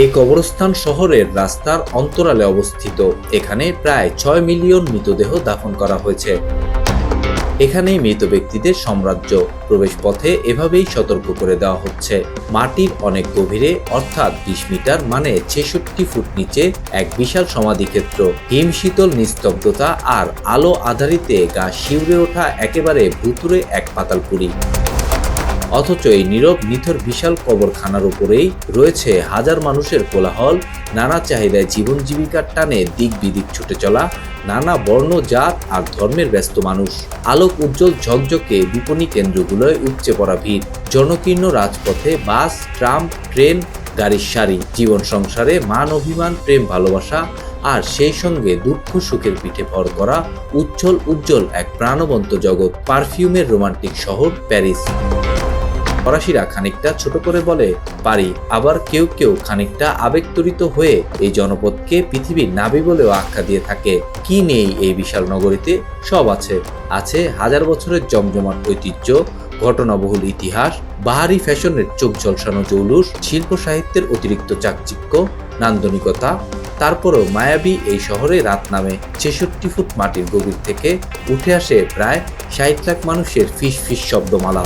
এই কবরস্থান শহরের রাস্তার অন্তরালে অবস্থিত। এখানে প্রায় ছয় মিলিয়ন মৃতদেহ দাফন করা হয়েছে। এখানেই মৃত ব্যক্তিদের সাম্রাজ্য প্রবেশপথে এভাবেই সতর্ক করে দেওয়া হচ্ছে। মাটির অনেক গভীরে, অর্থাৎ বিশ মিটার মানে ছেষট্টি ফুট নিচে এক বিশাল সমাধিক্ষেত্র। হিম শীতল নিস্তব্ধতা আর আলো আধারিতে গা শিউরে ওঠা একেবারে ভুতুরে এক পাতালপুরি অথচ এই নীরব, নিথর, বিশাল কবরখানার উপরেই রয়েছে হাজার মানুষের কোলাহল, নানা চাহিদায় জীবন জীবিকার টানে দিক বিদিক ছুটে চলা, নানা বর্ণ, জাত আর ধর্মের ব্যস্ত মানুষ। আলোক উজ্জ্বল ঝকঝকে বিপণী কেন্দ্রগুলোয় উপচে পড়া ভিড়। জনকীর্ণ রাজপথে বাস, ট্রাম, ট্রেন, গাড়ির সারি, জীবন সংসারে মান অভিমান, প্রেম ভালোবাসা আর সেই সঙ্গে দুঃখ সুখের পিঠে ভর করা উজ্জ্বল উজ্জ্বল এক প্রাণবন্ত জগৎ, পারফিউমের রোমান্টিক শহর প্যারিস। ফরাসিরা খানিকটা ছোট করে বলে, পারি। আবার কেউ কেউ খানিকটা আবেগতরিত হয়ে এই জনপদকে পৃথিবীর নাবি বলেও আখ্যা দিয়ে থাকে। কি নেই এই বিশাল নগরীতে? সব আছে। আছে হাজার বছরের জমজমাট ঐতিহ্য, ঘটনাবহুল ইতিহাস, বাহারি ফ্যাশনের চোখ ঝলসানো জৌলুস, শিল্প সাহিত্যের অতিরিক্ত চাকচিক্য, নান্দনিকতা, তারপরও মায়াবী এই শহরে রাত নামে ছেষট্টি ফুট মাটির গভীর থেকে উঠে আসে প্রায় ষাট লাখ মানুষের ফিস ফিস শব্দমালা।